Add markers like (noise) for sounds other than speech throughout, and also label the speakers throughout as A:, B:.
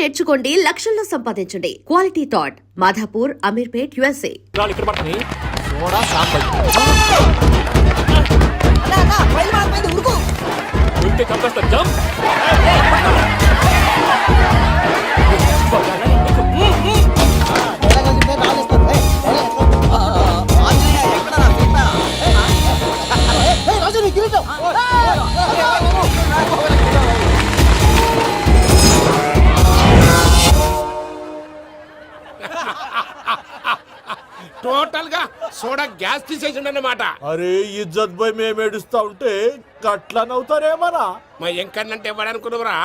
A: నేర్చుకోండి లక్షల్లో సంపాదించండి. Quality thought Madhapur Ameerpet USA.
B: చంపేస్తా
C: టోటల్గా సోడా గ్యాస్ తీసేసిండు అన్నమాట
D: అరే ఇజ్జత్ పోయి మేము ఏడుస్తా ఉంటే గట్ల నవ్వుతారేమరా
C: మా ఎంకన్నంటే ఎవడనుకున్నవరా?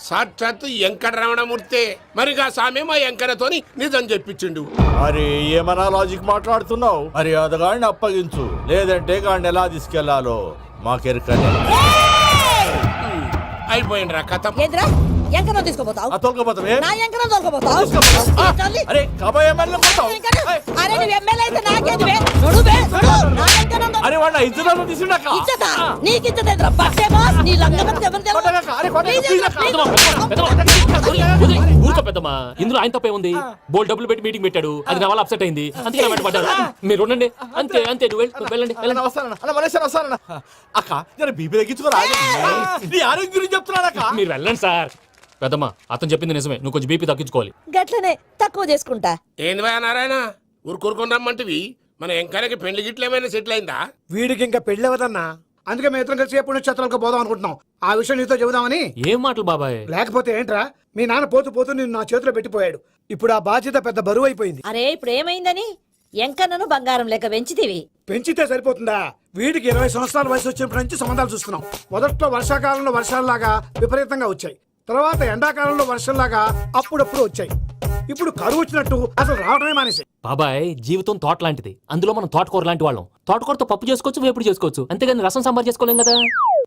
C: సాక్షాత్తు ఎంకట రమణమూర్తే మరిగా సామె మా ఎంకన్నతోని నిజం చెప్పించిండు.
D: అరే ఏమన్నా లాజిక్ మాట్లాడుతున్నావు? అరే అదగాడిని అప్పగించు. లేదంటే గాడిని ఎలా తీసుకెళ్ళాలో? మాకెరకనే.
C: అయిపోయిండ్రా కథ.
E: ఏంద్రా? ఎంకరం తీసుకోపోతావు?
D: తొలకపోతావే
E: నా ఎంకరం తోలుకోపోతావు.
D: అరే కబాయ్ ఎమ్మెల్యే కొడతావు.
E: అరే నువ్వు ఎమ్మెల్యే అయితే నాకేది బే? నడు బే నడు. నా ఎంకరం
D: అరే వాడిన ఇజ్జత్ తీసుండక
E: ఇచ్చదా నీకు ఇచ్చదేంద్రా బట్టే బాస్. నీ లంగమని ఎవరు?
B: ఊరుకో ఇందులో ఆయన తప్పే ఉంది. బోల్ డబ్బులు పెట్టి మీటింగ్ పెట్టాడు. అది నా వల్ల అప్సెట్ అయింది. అందుకే నా పడ్డారు మీరు ఉండండి. అంతే అంతే. నువ్వు వెళ్ళండి. వెళ్ళండి.
D: వస్తానన్న. మలేసారి వస్తానన్న. అక్క నేను బీపీ తగ్గించుకోరా? నీ ఆరోగ్యం గురించి చెప్తున్నాను అక్క
B: మీరు వెళ్ళండి సార్. పెద్దమ్మా అతను చెప్పింది నిజమే. నువ్వు కొంచెం బీపీ తగ్గించుకోవాలి.
E: గట్లనే తక్కువ చేసుకుంటా.
C: ఏంది భయ నారాయణ? ఊరుకూరుకొని రమ్మంటివి. మన ఎంకన్నకి పెళ్ళి గిట్ల ఏమైనా సెటిల్ అయిందా?
F: వీడికి ఇంకా పెళ్ళవదన్నా అందుకే మేము ఇద్దరం కలిసి పుణ్యక్షేత్రాలకు పోదాం అనుకుంటున్నాం. ఆ విషయం నీతో చెబుదామని.
B: ఏం మాటలు బాబాయ్?
F: లేకపోతే ఏంట్రా? మీ నాన్న పోతూ పోతూ నిన్ను నా చేతిలో పెట్టిపోయాడు. ఇప్పుడు ఆ బాధ్యత పెద్ద బరువు అయిపోయింది.
E: అరే ఇప్పుడు ఏమైందని? ఎంకన్నను బంగారం లెక్క పెంచితివి.
F: పెంచితే సరిపోతుందా? వీడికి ఇరవై సంవత్సరాల వయసు వచ్చినప్పటి నుంచి సంబంధాలు చూస్తున్నాం. మొదట్లో వర్షాకాలంలో వర్షాలలాగా విపరీతంగా వచ్చాయి. తర్వాత ఎండాకాలంలో వర్షంలాగా అప్పుడప్పుడు వచ్చాయి. ఇప్పుడు కరువు వచ్చినట్టు అసలు రావడమే మానేసి
B: బాబాయ్ జీవితం తోట లాంటిది అందులో మనం తోటకూర లాంటి వాళ్ళం. తోటకూరతో పప్పు చేసుకోవచ్చు వేపుడు చేసుకోవచ్చు. అంతేగాని రసం సాంబార్ చేసుకోలేం కదా?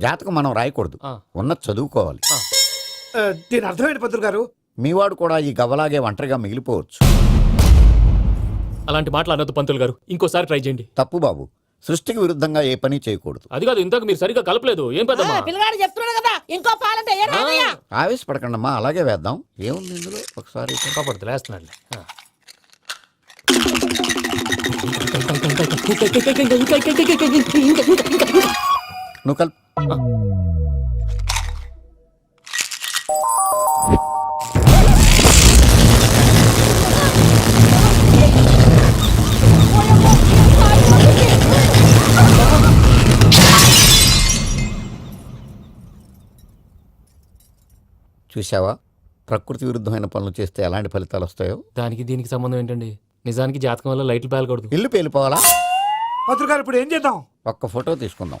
G: జాతకం మనం రాయకూడదు.
B: ఆ.
G: ఉన్నది చదువుకోవాలి.
F: దీని అర్థమైంది పంతులు గారు?
G: మీవాడు కూడా ఈ గవ్వలాగే ఒంటరిగా మిగిలిపోవచ్చు.
B: అలాంటి మాటలు అనొద్దు పంతులు గారు. ఇంకోసారి ట్రై చేయండి.
G: తప్పు బాబు. సృష్టికి విరుద్ధంగా ఏ పని చేయకూడదు.
B: అది కాదు ఇంతకు మీరు సరిగ్గా కలపలేదు. ఏం పెద్దమ్మా
E: పిల్లగాడు చెప్తున్నాడు కదా ఇంకో పాలంటే ఏ రాదయ్యా
G: ఆవేశపడకండమ్మా అలాగే వేద్దాం. ఏముంది ఇందులో? ఒకసారి
B: లేస్తున్నాడు
G: నువ్వు కల్ చూసావా ప్రకృతి విరుద్ధమైన పనులు చేస్తే ఎలాంటి ఫలితాలు వస్తాయో?
B: దానికి దీనికి సంబంధం ఏంటండి? నిజానికి జాతకం వల్ల లైట్లు పేలకూడదు.
G: ఇల్లు పేలిపోవాలా?
F: పంతులు గారు ఇప్పుడు ఏం చేద్దాం?
G: ఒక్క ఫోటో తీసుకుందాం.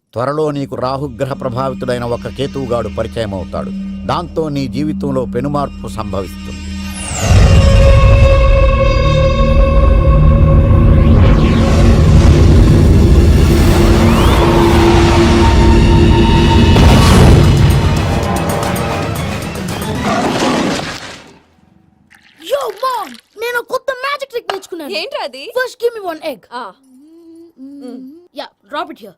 G: త్వరలో నీకు రాహుగ్రహ ప్రభావితుడైన ఒక కేతువుగాడు పరిచయం అవుతాడు దాంతో నీ జీవితంలో పెనుమార్పు సంభవిస్తుంది.
H: నేను కొత్త మ్యాజిక్ ట్రిక్ నేర్చుకున్నాను.
I: ఏంట్రా అది?
H: First give me one egg
I: ah,
H: yeah drop it here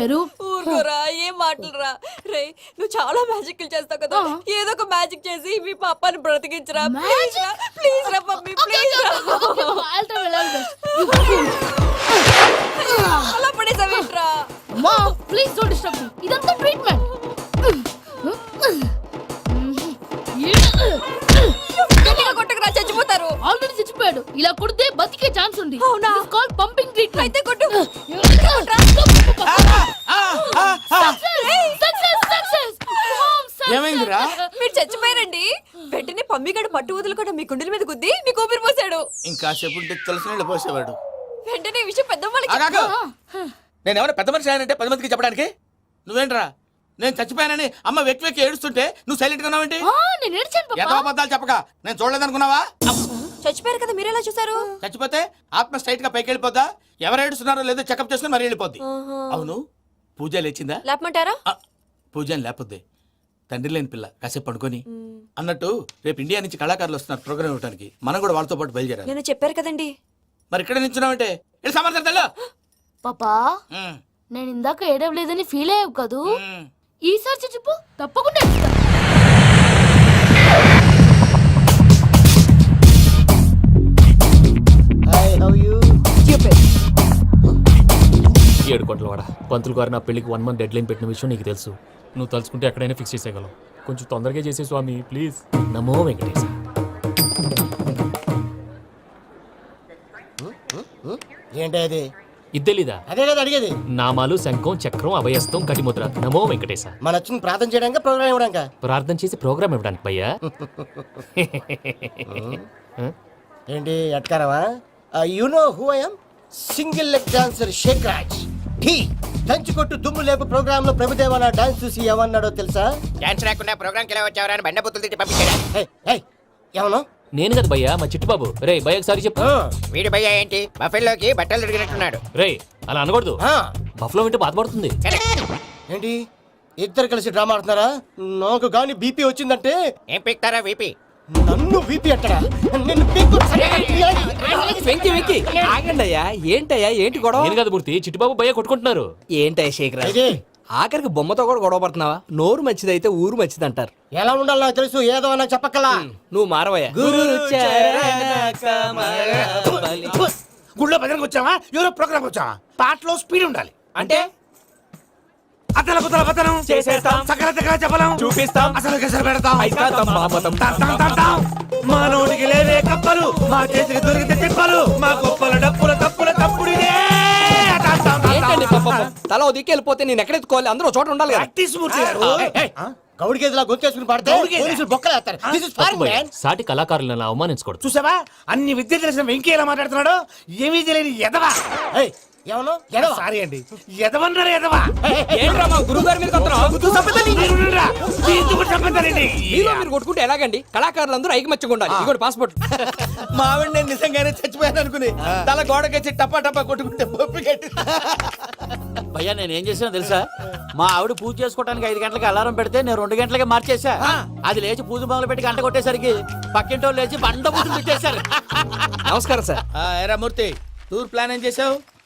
H: చచ్చిపోయారు
I: ఊరుకోరా ఏం మాటలురా. రే నువ్వు చాలా మ్యాజిక్ చేస్తావు కదా. ఏదో ఒక మ్యాజిక్ చేసి మీ పాపాని బ్రతికించరా.
H: Magic?
I: రా.
E: ఇంకాసేపు ఉంటే తెలిసిన నీళ్ళు పోసేవాడు.
I: వెంటనే ఈ విషయం.
E: నేను ఎవరైనా పెద్ద మనిషి ఆయనంటే పది మందికి చెప్పడానికి? నువ్వేంట్రా? నేను చచ్చిపోయానని అమ్మ వెక్కి వెక్కి ఏడుస్తుంటే నువ్వు సైలెంట్గా ఉన్నావేంటి
H: నేను ఏడ్చాను పాపా.
E: అబద్ధాలు చెప్పక. నేను చూడలేదనుకున్నావా?
I: చచ్చిపోయారు కదా మీరెలా చూసారు
E: చచ్చిపోతే ఆత్మ స్ట్రైట్గా పైకి వెళ్ళిపోద్దా? ఎవరు ఏడుస్తున్నారో లేదో చెకప్ చేసుకుని మరి వెళ్ళిపోద్ది. అవును. పూజ లేచిందా?
I: లేపమంటారా?
E: ఆ, పూజ అని తండ్రి లేని పిల్ల కాసేపు పడుకొని. అన్నట్టు రేపు ఇండియా నుంచి కళాకారులు వస్తున్నారు ప్రోగ్రామ్ ఇవ్వడానికి మనం కూడా వాళ్ళతో పాటు బయలుదేరాలి.
I: నేను చెప్పారు కదండి?
E: మరి ఇక్కడ సమర్థతలో
H: పాపా నేను ఇందాక ఏడవలేదని ఫీల్ అయ్యావు కదూ? ఈసారి చచ్చిపో తప్పకుండా.
B: ఏడు కోట్ల వాడ. పంతులు గారు నా పెళ్ళికి వన్ మంత్ డెడ్ లైన్ పెట్టిన విషయం నీకు తెలుసు. నువ్వు తలుచుకుంటే ఎక్కడైనా ఫిక్స్ చేసేయగలవు. కొంచెం తొందరగా చేసే స్వామి ప్లీజ్ నమో వెంకటేశ.
J: ఏంటి అది?
B: ఇద్దెలీదా
J: అదే కదా అడిగేది.
B: నామాలు శంఖం చక్రం అభయస్తం కటిముద్ర. నమో వెంకటేశ.
J: మన వచ్చింది ప్రార్థన చేయడానికి ప్రోగ్రామ్ ఇవ్వడానిక?
B: ప్రార్థన చేసి ప్రోగ్రామ్ ఇవ్వడానికి భయ్యా. (laughs)
J: ఏంటి ఎట్కారవా you know who I'm single leg dancer Sheikh Raj ఠీ! దంచి కొట్టు దుమ్ము లేపు ప్రోగ్రామ్లో ప్రభుదేవ నా డాన్స్ చూసి ఏమన్నాడో తెలుసా?
E: డాన్స్ రాకుండా ప్రోగ్రామ్కి ఎలా వచ్చావరా అని బండ బుద్ధులు తిట్టి పంపించాడా.
J: ఏయ్, ఏయ్, ఏమను
B: నేను కదా భయ్యా మా చిట్టుబాబు. రే భయ్యకి సారీ చెప్పు.
J: వీడి భయ్య ఏంటి? బఫెల్లోకి బట్టలు తిరిగినట్టున్నాడు
B: రే అలా అనకూడదు.
J: ఆ,
B: బఫ్లో వింటే బాధపడుతుంది.
J: ఏంటి? ఇద్దరు కలిసి డ్రామా ఆడుతున్నారా? నాకు గాని బీపీ వచ్చిందంటే? ఏం పీక్తారా బీపీ? నన్ను అట్టడా నిన్ను పీక్కు
K: వెంకి వెంకి. ఆగండి అయ్యా ఏంటయ్యా ఏంటి గొడవ?
B: నేను కదా మూర్తి చిట్టుబాబు భయ్య కొట్టుకుంటున్నారు.
K: ఏంటయ్యా శేఖర్? ఆఖరికి బొమ్మతో కూడా గొడవ పడుతున్నావా? నోరు మంచిదైతే ఊరు మంచిది అంటారు
J: ఎలా ఉండాలో నాకు తెలుసు ఏదో నాకు చెప్పక్కలా.
K: నువ్వు మారవయ్యా.
E: గుళ్ళో భజనకు వచ్చావా? ఎవరో ప్రోగ్రామ్ వచ్చావా? పాటలో స్పీడ్ ఉండాలి.
K: అంటే?
E: అతల కుతల పతనం
K: చేసేస్తాం.
E: సకల దగ్గర చెప్పలం.
K: చూపిస్తాం.
E: అసలు గసలు పెడతాం.
K: అయితాం, బాపతం.
E: తాం, తాం, తాం, తాం. మా నోటికి లేవే కప్పలు మా చేతికి దొరికితే తిప్పలు మా గొప్పల డప్పుల తప్పుల తప్పుడు?
K: తల ఓ దిక్కు వెళ్ళిపోతే నేను ఎక్కడెత్తుకోవాలి అందరూ చోట ఉండాలి కదా.
J: గౌడి గేదెలా గొంతేసుకుని పడితే పోలీసులు దిస్ ఇస్ ఫారెన్. మ్యాన్
B: సాటి కళాకారులను అవమానించకూడదు.
E: చూసావా? అన్ని విద్య తెలిసిన వెంకీ ఎలా మాట్లాడుతున్నాడు. ఏమీ తెలియని ఎదవా
J: ఎవను ఎడవ?
E: సారీ అండి. ఎదవన్నారు ఎదవా?
K: ఏంట్రా మా గురువు గారి మీద మీరు కొట్టుకుంటే ఎలాగండి? కళాకారులందరూ ఐకమత్యంగా ఉండాలి. ఇదిగోటి పాస్పోర్ట్.
E: మా ఆవిడ నేను నిజంగానే చచ్చిపోయాను అనుకుని తల గోడకొచ్చి టపా టపా కొట్టుకుంటే పప్పు కట్టి
L: భయ్యా నేను ఏం చేసినా తెలుసా? మా ఆవిడ పూజ చేసుకోవడానికి ఐదు గంటలకి అలారం పెడితే నేను రెండు గంటలకి మార్చేసా అది లేచి పూజ మొదలు పెట్టి గంట కొట్టేసరికి పక్కింటి వాళ్ళు లేచి బండ పూజలు పెట్టేశారు.
K: నమస్కారం సార్.
E: ఎరా మూర్తి టూర్ ప్లాన్ ఏం చేసావు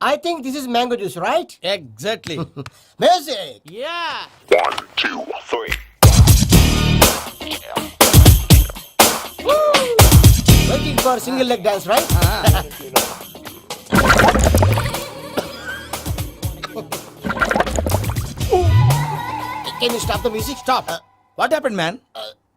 J: I think this is mango juice, right? Exactly. (laughs) Music!
E: yeah.
J: One,
L: two,
J: three. Woo! Looking for single leg dance, right? Ah. (laughs) Can you stop
E: the music? Stop. Uh, What happened, man?
J: uh,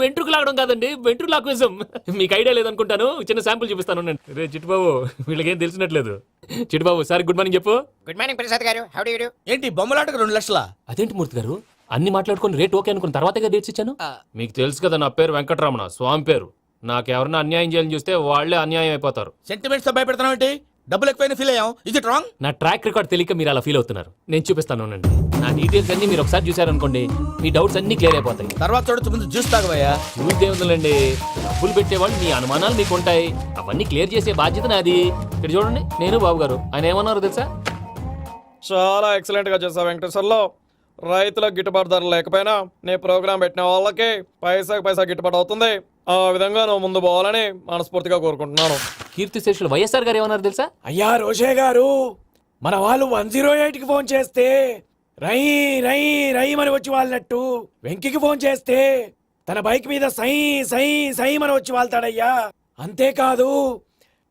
B: వెంట్రుకు లాగడం కాదండి ventriloquism మీకు idea లేదనుకుంటాను చిన్న sample చూపిస్తాను. రే చిట్టుబాబు వీళ్ళకేం తెలిసినట్లేదు. Chittubabu sir good morning చెప్పు.
J: Good morning Prasad garu. How do you do
E: ఏంటి బొమ్మలాటకు రెండు లక్షలా?
B: అదేంటి మూర్తి గారు? అన్ని మాట్లాడుకుని రేట్ ఓకే అనుకున్న తర్వాతగా డేట్స్ ఇచ్చాను? మీకు తెలుసు కదా నా పేరు వెంకటరమణ స్వామి పేరు. నాకెవరన్నా అన్యాయం చేయాలని చూస్తే వాళ్ళే అన్యాయం అయిపోతారు.
E: సెంటిమెంట్స్తో భయపెడతావు ఏంటి? డబ్బులు ఎక్కువైనా ఫీల్ అయ్యాం ఇది రాంగ్
B: నా ట్రాక్ రికార్డ్ తెలియక మీరు అలా ఫీల్ అవుతున్నారు. నేను చూపిస్తాను ఉండండి. నా డీటెయిల్స్ అన్ని మీరు ఒకసారి చూసారనుకోండి మీ డౌట్స్ అన్ని క్లియర్ అయిపోతాయి.
E: తర్వాత చూడొచ్చు ముందు జ్యూస్
B: చూస్తే ఉందండి డబ్బులు పెట్టేవాళ్ళు మీ అనుమానాలు మీకు ఉంటాయి అవన్నీ క్లియర్ చేసే బాధ్యత నాది. ఇక్కడ చూడండి నేను బాబు గారు ఆయన ఏమన్నారు తెలుసా?
M: చాలా ఎక్సలెంట్గా చేసావు వెంకటేశ్వర్లో. రైతులకు గిట్టుబాటు ధర లేకపోయినా నీ ప్రోగ్రాం పెట్టిన వాళ్ళకి పైసాకి పైసా గిట్టుబాటు అవుతుంది. ఆ విధంగా నువ్వు ముందు పోవాలని మనస్ఫూర్తిగా కోరుకుంటున్నాను.
B: కీర్తి శేషులు వైఎస్ఆర్ గారు ఏమన్నారు తెలుసా?
M: అయ్యా రోషే గారు మన వాళ్ళు వన్ జీరో ఎయిట్కి ఫోన్ చేస్తే రై రై రై అని వచ్చి వాళ్ళనట్టు వెంకికి ఫోన్ చేస్తే
F: తన బైక్ మీద సై సై సై అని వచ్చి వాళ్తాడయ్యా. అంతేకాదు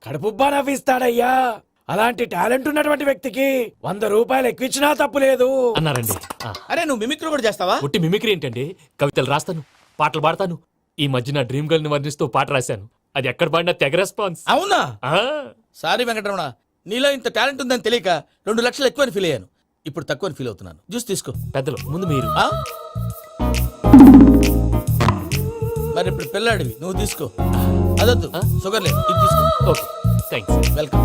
F: కడుపుబ్బా నవ్విస్తాడయ్యా. అలాంటి టాలెంట్ ఉన్నటువంటి వ్యక్తికి వంద రూపాయలు ఎక్కువచ్చినా తప్పు లేదు.
B: అన్నారండి. ఆ,
E: అరే నువ్వు మిమిక్రీ కూడా చేస్తావా?
B: ఒట్టి మిమిక్రీ ఏంటండి? కవితలు రాస్తాను పాటలు పాడతాను. ఈ మధ్య నా డ్రీమ్ గర్ల్ని వర్ణిస్తూ పాట రాశాను. అది ఎక్కడ పాడినా తెగ రెస్పాన్స్.
E: అవునా?
B: ఆ,
E: సారీ వెంకటరమణ నీలో ఇంత టాలెంట్ ఉందని తెలియక రెండు లక్షలు ఎక్కువని ఫీల్ అయ్యాను. ఇప్పుడు తక్కువని ఫీల్ అవుతున్నాను. జ్యూస్ తీసుకో.
B: పెద్దలు ముందు మీరు.
E: ఆ? మరి ఇప్పుడు పిల్లాడివి నువ్వు తీసుకో. అదొద్దు? షుగర్ లేదు ఇది తీసుకో.
B: Okay thanks
E: welcome.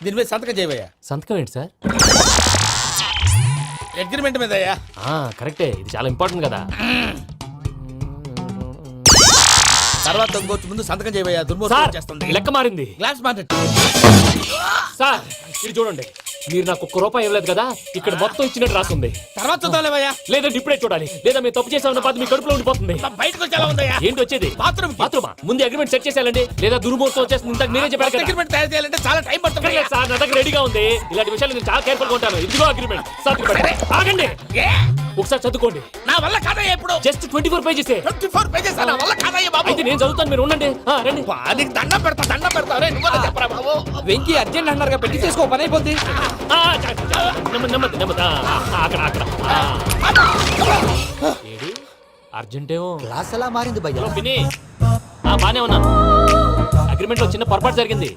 E: దీని మీద సంతకం చేయవయ్యా.
B: సంతకం ఏంటి సార్?
E: అగ్రిమెంట్ మీద అయ్యా
B: ఆ, కరెక్టే ఇది చాలా ఇంపార్టెంట్ కదా.
E: తర్వాత ఇంకొచ్చి ముందు సంతకం చేయవయ్యా
B: సార్
E: దుర్మోహం చేస్తుంది
B: లెక్క మారింది.
E: గ్లాస్ మార్కెట్
B: సార్ ఇది చూడండి. మీరు నాకు ఒక్క రూపాయి ఇవ్వలేదు కదా? ఇక్కడ మొత్తం ఇచ్చినట్టు రాస్తుంది
E: తర్వాత చూద్దాంలేవయ్యా.
B: లేదంటే ఇప్పుడే చూడాలి. లేదా మేము తప్పు చేసామన్న బాధ మీ కడుపులో ఉండిపోతుంది.
E: బయటకు వచ్చి ఎలా ఉందయ్యా.
B: ఏంటి వచ్చేది?
E: బాత్రూమ్
B: బాత్రూమా? ముందు అగ్రిమెంట్ సెట్ చేసేయాలండి. లేదా దుర్మూర్తం వచ్చేస్తుంది. ఇంతకు మీరే చెప్పారు
E: అగ్రిమెంట్ తయారు చేయాలంటే చాలా టైం పడుతుంది
B: సార్ నా దగ్గర రెడీగా ఉంది. ఇలాంటి విషయాలు నేను చాలా కేర్ఫుల్గా ఉంటాను. ఇదిగో అగ్రిమెంట్ ఆగండి.
E: ఏ?
B: ఒకసారి చదువుకోండి.
E: నా వల్ల కాదయ్యా ఇప్పుడు.
B: Just twenty four pages
E: twenty four pages నా వల్ల కాదయ్యా బాబు.
B: అయితే నేను చదువుతాను మీరు ఉండండి. ఆ, రండి.
E: నీకు దండం పెడతా దండం పెడతా. రే నువ్వు చెప్పరా బాబు.
K: వెంకీ అర్జెంట్ అన్నారుగా పెళ్ళి చేసుకో పని అయిపోద్ది.
B: ఆ, చ- చ- నెమ్మది నెమ్మది నెమ్మది. ఆ, ఆ, అక్కడ అక్కడ. ఆ. ఏడి అర్జెంటేమో.
L: క్లాస్ ఎలా మారింది
B: హలో పిన్ని ఆ, బానే ఉన్నాను అగ్రిమెంట్లో చిన్న పొరపాటు జరిగింది.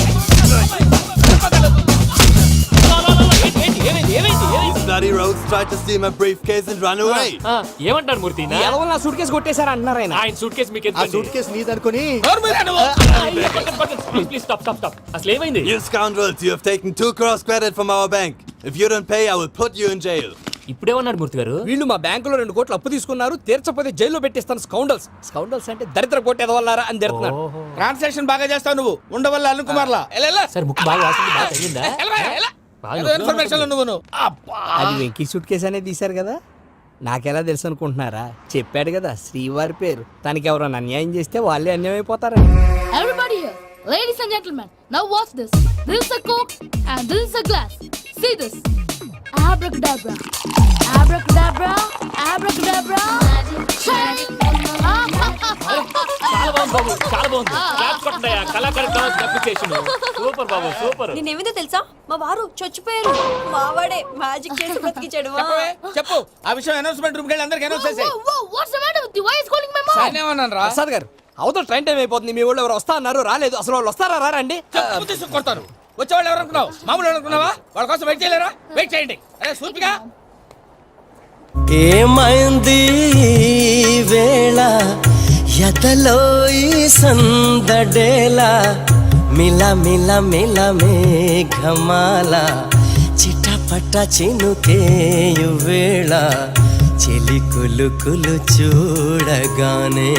L: Bloody rogues tried to steal my briefcase and run away.
B: ఆ, ఏమంటారు మూర్తి? నా-
K: ఎవరు నా సూట్ కేసు కొట్టేశారు అంటున్నారు ఆయన.
B: ఆయన సూట్ కేసు మీకు
L: ఆ సూట్ కేసు నీదనుకుని?
B: ప్లీజ్ స్టాప్ స్టాప్ స్టాప్ అసలు ఏమైంది?
L: You scoundrels, you have taken two crores credit from our bank. If you don't pay, I will put you in jail.
B: ఇప్పుడేమన్నాడు మూర్తి గారు?
K: వీళ్ళు మా బ్యాంకులో రెండు కోట్లు అప్పు తీసుకున్నారు తీర్చకపోతే జైల్లో పెట్టిస్తాను స్కౌండల్స్ స్కౌండల్స్ అంటే దరిద్ర కోట ఎదవల్లారా అని తిడుతున్నాడు
E: ట్రాన్సాక్షన్ బాగా చేస్తావు నువ్వు. ఉండవల్ల అరుణ్ కుమార్లా. ఎలా, ఎలా?
B: సార్ ముక్కు బాగా వాసింది బాగా తగిలిందా?
E: ఎలా, ఎలా? ఏదో ఇన్ఫర్మేషన్ నువ్వు నువ్వు అబ్బా.
K: అది వెంకీ సూట్ కేసు అనేది తీశారు కదా నాకెలా తెలుసు అనుకుంటున్నారా చెప్పాడు కదా శ్రీవారి పేరు తనకి ఎవరైనా అన్యాయం చేస్తే వాళ్ళే అన్యాయం అయిపోతారా
H: Everybody here, ladies and gentlemen, now watch this. This is a coke and this is a glass. See this. Abracadabra. Abracadabra. Abracadabra.
B: చాలా బాగుంది బాబు చాలా బాగుంది. క్లాప్స్ కొట్టండి కళాకారు డాన్స్ అప్రిసియేషన్ సూపర్ బాబు సూపర్
I: నేనేమిందో తెలుసా? మా వారు చచ్చిపోయారు. మావాడే మ్యాజిక్ చేసి బ్రతికించాడు
E: చెప్పు. ఆ విషయం అనౌన్స్మెంట్ రూమ్ కెళ్ళి అందరికి అనౌన్స్ చేసేయ్? నేనేమన్నాను రా.
K: ప్రసాద్ గారు అవతల ట్రైన్ టైం అయిపోతుంది. మీ వాళ్ళు ఎవరు వస్తా అన్నారు రాలేదు. అసలు వాళ్ళు వస్తారా రారా అండి?
E: చెప్పు తీసుకు కొడతారు. వచ్చేవాళ్ళు ఎవరు అనుకున్నావు? మామూలు అనుకున్నావా? వాళ్ళ కోసం వెయిట్ చేయలేరా? వెయిట్ చేయండి. అరే సూపిగా
J: ఏమైంది వేళ? ఎదలో ఈ సందడేలా మిల మిల మిల మేఘమాల. చిటపట చినుకేయు వేళ. చెలి కులు కులు చూడగానే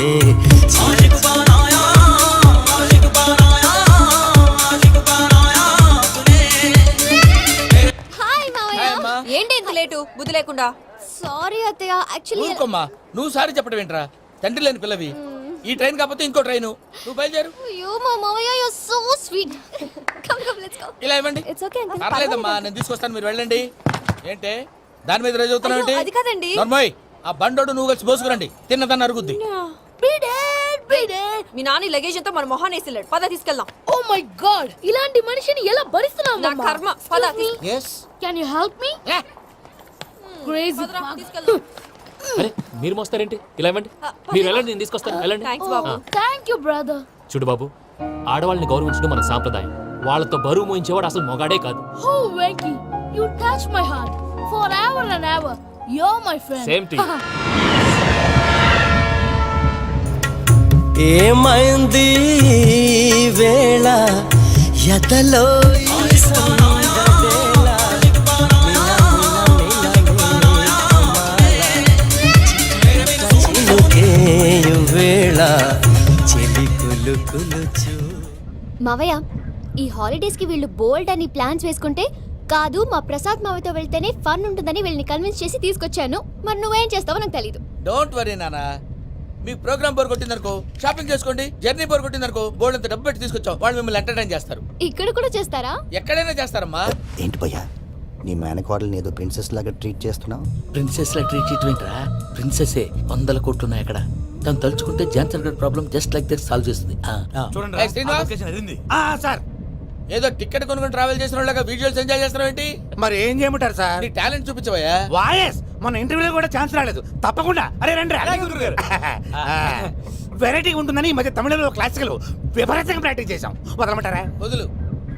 I: ఏంటి ఇంత లేటు? బుద్ధి లేకుండా? సారీ అత్తయ్య యాక్చువల్లీ
E: ఊరుకోమ్మా. నువ్వు సారి చెప్పడం ఏంట్రా? తండ్రి లేని పిల్లవి. ఈ ట్రైన్ కాకపోతే ఇంకో ట్రైన్. నువ్వు బయలుదేరు.
I: అయ్యో మా మావయ్య you so sweet come come let's go
E: ఇలా ఇవ్వండి.
I: ఇట్స్ ఓకే అంకుల్
E: పర్లేదమ్మా నేను తీసుకొస్తాను మీరు వెళ్ళండి. ఏంటే? దాని మీద రోజు అవుతున్నావు
I: అయ్యో, అది కాదండి.
E: నర్మోయ్ ఆ బండోడు నువ్వు కలిసి పోసుకురండి తిన్నదాన్ని అరుగుద్ది.
I: మీ నాని లగేజ్ అంతా మన మొహాన్ వేసిల్లాడు. పద తీసుకెళ్దాం.
H: Oh my god! ఇలాంటి మనిషిని ఎలా భరిస్తున్నావు
I: నా? కర్మ. పద
H: Excuse me? Can you help
I: తీసుకెళ్దాం.
B: అరే మీరు మోస్తారేంటి? ఇలా ఇవ్వండి. మీరు వెళ్ళండి నేను తీసుకొస్తాను. వెళ్ళండి.
H: thank you, brother.
B: చూడు బాబు ఆడవాళ్ళని గౌరవించడం మన సాంప్రదాయం. వాళ్ళతో బరువు మోయించేవాడు అసలు మొగాడే కాదు.
N: Oh, Venky, you touch my heart. Forever and ever. You're my friend.
B: Same to you.
O: ఏమైంది వేళ? ఎదలో
N: మావయ్య ఈ హాలిడేస్కి వీళ్ళు బోల్డ్ అని ప్లాన్స్ వేసుకుంటే కాదు మా ప్రసాద్ మావయ్యతో వెళ్తేనే ఫన్ ఉంటుందని వీళ్ళని కన్విన్స్ చేసి తీసుకొచ్చాను. మరి నువ్వేం చేస్తావో నాకు తెలీదు.
E: డోంట్ వరీ నానా. మీ ప్రోగ్రామ్ బోర్ కొట్టిందనుకో షాపింగ్ చేసుకోండి జర్నీ బోర్ కొట్టిందనుకో బోర్డు అంత డబ్బు పెట్టి తీసుకొచ్చాం వాళ్ళు మిమ్మల్ని ఎంటర్టైన్ చేస్తారు.
N: ఇక్కడ కూడా చేస్తారా?
E: ఎక్కడైనా చేస్తారమ్మా.
O: ఏంటి భయ్యా? నీ మేనకోడల్ని ఏదో ప్రిన్సెస్ లాగా ట్రీట్ చేస్తున్నావు?
P: ప్రిన్సెస్ లా ట్రీట్ చేయటమేంట్రా ప్రిన్సెసే వందల కోట్లు ఉన్నాయి అక్కడ. తను తలుచుకుంటే Johnson God problem just like that solve చేస్తుంది.
E: శ్రీనివాస్!
O: సార్!
E: ఏదో టికెట్ కొనుక్కొని ట్రావెల్ చేసిన వాళ్ళగా విజువల్స్ ఎంజాయ్ చేస్తున్నావు ఏంటి?
O: మరి ఏం చేయమంటారు సార్?
E: నీ టాలెంట్ చూపించవయ్యా?
O: వాయస్! మన ఇంటర్వ్యూలో కూడా ఛాన్స్ రాలేదు. తప్పకుండా! అరే రండి వెరైటీ (laughs) ఉంటుందని ఈ మధ్య తమిళంలో క్లాసికల్ విపరీతంగా ప్రాక్టీస్ చేసాం వదలమంటారా?
E: వదులు.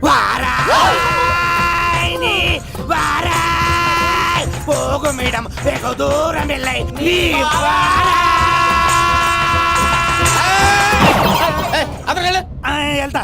O: వారాయని వారాయ్ పోగు మేడం వెగు దూరం వెళ్ళై నీ వారాయ్.
E: అతను
O: ఆ, వెళ్తా.